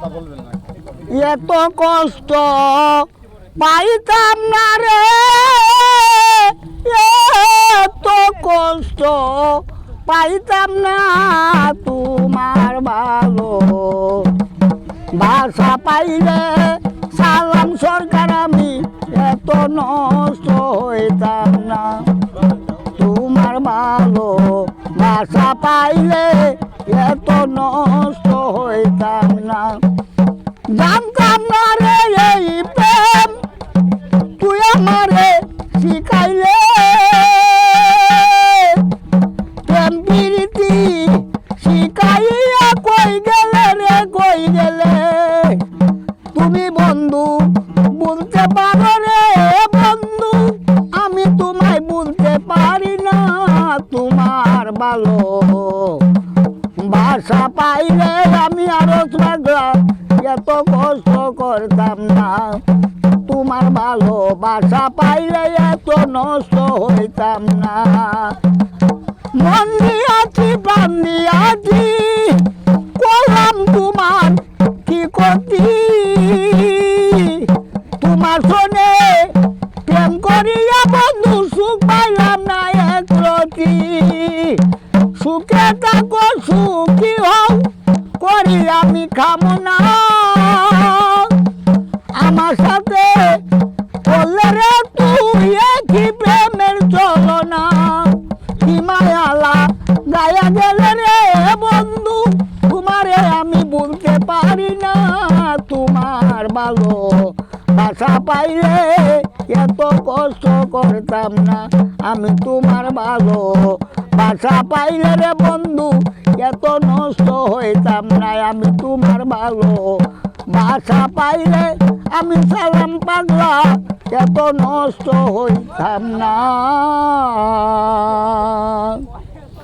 এত কষ্ট পাইতাম না রে। এত কষ্ট পাইতাম না তোমার ভালো। ভাষা পাইলে সালাম সরকার, আমি এত নষ্ট হইতাম না। তোমার ভালো। ভাষা পাইলে এত নষ্ট প্রীতি শিখাইয়া কই গেলে রে কই গেলে তুমি বন্ধু বলতে পারো রে বন্ধু আমি তোমায় বলতে পারি না তোমার ভালো ভাষা পাইলে আমি আরও এত কষ্ট করতাম না তোমার ভালো বাসা পাইলে এত নষ্ট হইতাম না মন প্রাণ দিয়াছি করলাম তোমার কি ক্ষতি? তোমার শোনে প্রেম করিয়া বন্ধু সুখ পাইলাম না এক রতি। সুখে থাকো, সুখী হও, করি আমি কামনা। আমার সাথে তোমার ভালো বাসা পাইলে এত কষ্ট করতাম না, আমি তোমার ভালো বাসা পাইলে রে বন্ধু, এত নষ্ট হইতাম না, আমি তোমার ভালো বাসা পাইলে আমি সালাম পাগলা, এত নষ্ট হইতাম না।